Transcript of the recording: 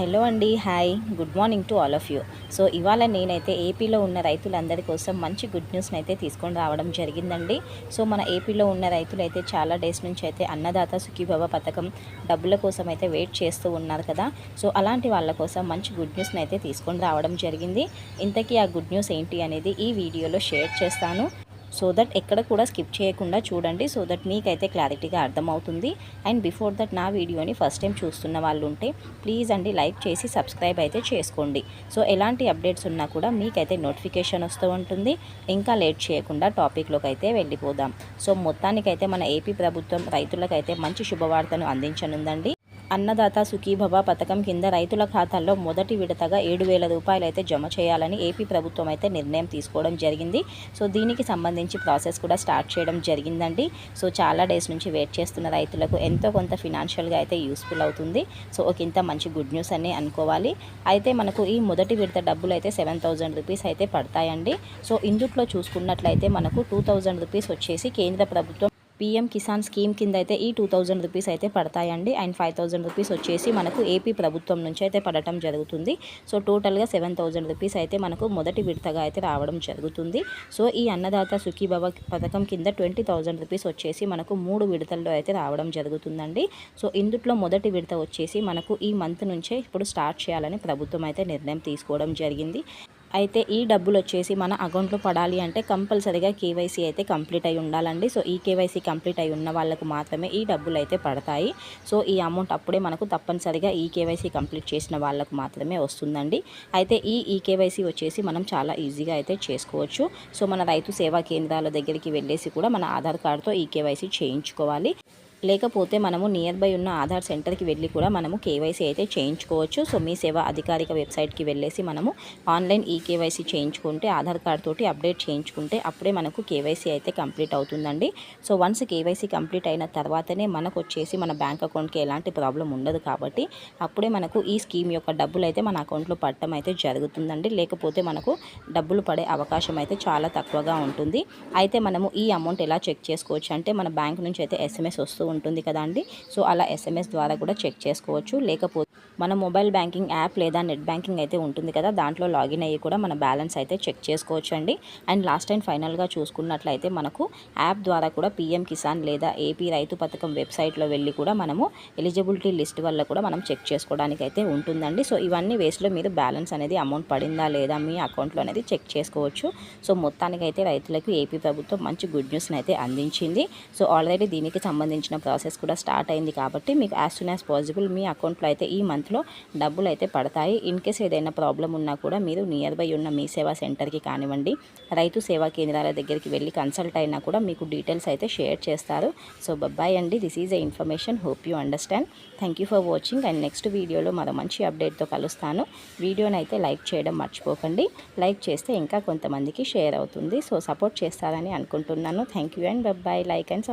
Hello అండి hi. Good morning to all of you. So ఇవాళ నేనైతే ఏపీలో ఉన్న రైతులందరి కోసం మంచి గుడ్ న్యూస్ని అయితే తీసుకొని రావడం జరిగిందండి. సో మన ఏపీలో ఉన్న రైతులు అయితే చాలా డేస్ నుంచి అయితే అన్నదాత సుఖీభవ పథకం డబ్బుల కోసం అయితే వెయిట్ చేస్తూ ఉన్నారు కదా. సో అలాంటి వాళ్ళ కోసం మంచి గుడ్ న్యూస్ని అయితే తీసుకొని రావడం జరిగింది. ఇంతకీ ఆ గుడ్ న్యూస్ ఏంటి అనేది ఈ వీడియోలో షేర్ చేస్తాను. సో దట్ ఎక్కడ కూడా స్కిప్ చేయకుండా చూడండి. సో దట్ మీకైతే క్లారిటీగా అర్థమవుతుంది. అండ్ బిఫోర్ దట్ నా వీడియోని ఫస్ట్ టైం చూస్తున్న వాళ్ళు ఉంటే ప్లీజ్ అండి లైక్ చేసి సబ్స్క్రైబ్ అయితే చేసుకోండి. సో ఎలాంటి అప్డేట్స్ ఉన్నా కూడా మీకైతే నోటిఫికేషన్ వస్తూ ఉంటుంది. ఇంకా లేట్ చేయకుండా టాపిక్లోకి అయితే వెళ్ళిపోదాం. సో మొత్తానికైతే మన ఏపీ ప్రభుత్వం రైతులకైతే మంచి శుభవార్తను అందించనుందండి. అన్నదాత సుఖీభవ పథకం కింద రైతుల ఖాతాల్లో మొదటి విడతగా ఏడు వేల రూపాయలు అయితే జమ చేయాలని ఏపీ ప్రభుత్వం అయితే నిర్ణయం తీసుకోవడం జరిగింది. సో దీనికి సంబంధించి ప్రాసెస్ కూడా స్టార్ట్ చేయడం జరిగిందండి. సో చాలా డేస్ నుంచి వెయిట్ చేస్తున్న రైతులకు ఎంతో కొంత ఫినాన్షియల్గా అయితే యూస్ఫుల్ అవుతుంది. సో ఒక ఇంత మంచి గుడ్ న్యూస్ అని అనుకోవాలి. అయితే మనకు ఈ మొదటి విడత డబ్బులు అయితే సెవెన్ థౌజండ్ రూపీస్ అయితే పడతాయండి. సో ఇందుట్లో చూసుకున్నట్లయితే మనకు టూ థౌజండ్ రూపీస్ వచ్చేసి కేంద్ర ప్రభుత్వం పీఎం కిసాన్ స్కీమ్ కింద అయితే ఈ టూ థౌజండ్ రూపీస్ అయితే పడతాయండి. అండ్ ఫైవ్ థౌజండ్ రూపీస్ వచ్చేసి మనకు ఏపీ ప్రభుత్వం నుంచి అయితే పడటం జరుగుతుంది. సో టోటల్గా సెవెన్ థౌజండ్ రూపీస్ అయితే మనకు మొదటి విడతగా అయితే రావడం జరుగుతుంది. సో ఈ అన్నదాత సుఖీభవ పథకం కింద ట్వంటీ థౌజండ్ రూపీస్ వచ్చేసి మనకు మూడు విడతల్లో అయితే రావడం జరుగుతుందండి. సో ఇందుట్లో మొదటి విడత వచ్చేసి మనకు ఈ మంత్ నుంచే ఇప్పుడు స్టార్ట్ చేయాలని ప్రభుత్వం అయితే నిర్ణయం తీసుకోవడం జరిగింది. అయితే ఈ డబ్బులు వచ్చేసి మన అకౌంట్లో పడాలి అంటే కంపల్సరీగా కేవైసీ అయితే కంప్లీట్ అయి ఉండాలండి. సో ఈ కేవైసీ కంప్లీట్ అయి ఉన్న వాళ్ళకు మాత్రమే ఈ డబ్బులు అయితే పడతాయి. సో ఈ అమౌంట్ అప్పుడే మనకు తప్పనిసరిగా ఈ కేవైసీ కంప్లీట్ చేసిన వాళ్ళకు మాత్రమే వస్తుందండి. అయితే ఈ ఈ కేవైసీ వచ్చేసి మనం చాలా ఈజీగా అయితే చేసుకోవచ్చు. సో మన రైతు సేవా కేంద్రాల దగ్గరికి వెళ్ళేసి కూడా మన ఆధార్ కార్డుతో ఈ కేవైసీ చేయించుకోవాలి. లేకపోతే మనము నియర్ బై ఉన్న ఆధార్ సెంటర్కి వెళ్ళి కూడా మనము కేవైసీ అయితే చేయించుకోవచ్చు. సో మీ సేవ అధికారిక వెబ్సైట్కి వెళ్ళేసి మనము ఆన్లైన్ ఈ కేవైసీ చేయించుకుంటే ఆధార్ కార్డ్ తోటి అప్డేట్ చేయించుకుంటే అప్పుడే మనకు కేవైసీ అయితే కంప్లీట్ అవుతుందండి. సో వన్స్ కేవైసీ కంప్లీట్ అయిన తర్వాతనే మనకు వచ్చేసి మన బ్యాంక్ అకౌంట్కి ఎలాంటి ప్రాబ్లం ఉండదు కాబట్టి అప్పుడే మనకు ఈ స్కీమ్ యొక్క డబ్బులు అయితే మన అకౌంట్లో పడటం అయితే జరుగుతుందండి. లేకపోతే మనకు డబ్బులు పడే అవకాశం అయితే చాలా తక్కువగా ఉంటుంది. అయితే మనము ఈ అమౌంట్ ఎలా చెక్ చేసుకోవచ్చు అంటే మన బ్యాంక్ నుంచి అయితే ఎస్ఎంఎస్ వస్తూ ఉంటుంది కదా అండి? సో అలా ఎస్ఎంఎస్ ద్వారా కూడా చెక్ చేసుకోవచ్చు. లేకపోతే మన మొబైల్ బ్యాంకింగ్ యాప్ లేదా నెట్ బ్యాంకింగ్ అయితే ఉంటుంది కదా దాంట్లో లాగిన్ అయ్యి కూడా మన బ్యాలెన్స్ అయితే చెక్ చేసుకోవచ్చు అండి అండ్ లాస్ట్ అండ్ ఫైనల్గా చూసుకున్నట్లయితే మనకు యాప్ ద్వారా కూడా పీఎం కిసాన్ లేదా ఏపీ రైతు పథకం వెబ్సైట్లో వెళ్ళి కూడా మనము ఎలిజిబిలిటీ లిస్ట్ వల్ల కూడా మనం చెక్ చేసుకోవడానికి అయితే ఉంటుందండి. సో ఇవన్నీ వేస్లో మీరు బ్యాలెన్స్ అనేది అమౌంట్ పడిందా లేదా మీ అకౌంట్లో అనేది చెక్ చేసుకోవచ్చు. సో మొత్తానికైతే రైతులకు ఏపీ ప్రభుత్వం మంచి గుడ్ న్యూస్ని అయితే అందించింది. సో ఆల్రెడీ దీనికి సంబంధించిన ప్రాసెస్ కూడా స్టార్ట్ అయింది కాబట్టి మీకు యాజ్ సూన్ యాజ్ పాసిబుల్ మీ అకౌంట్లో అయితే ఈ మంత్ మంత్లో డబ్బులు అయితే పడతాయి. ఇన్ కేస్ ఏదైనా ప్రాబ్లం ఉన్నా కూడా మీరు నియర్ బై ఉన్న మీ సేవా సెంటర్కి కానివ్వండి రైతు సేవా కేంద్రాల దగ్గరికి వెళ్ళి కన్సల్ట్ అయినా కూడా మీకు డీటెయిల్స్ అయితే షేర్ చేస్తారు. సో బాయ్ అండి this is a information. Hope you understand. Thank you for watching and next వీడియోలో మరో మంచి అప్డేట్తో కలుస్తాను. వీడియోని అయితే లైక్ చేయడం మర్చిపోకండి. లైక్ చేస్తే ఇంకా కొంతమందికి షేర్ అవుతుంది. సో సపోర్ట్ చేస్తారని అనుకుంటున్నాను. Thank you and bye like and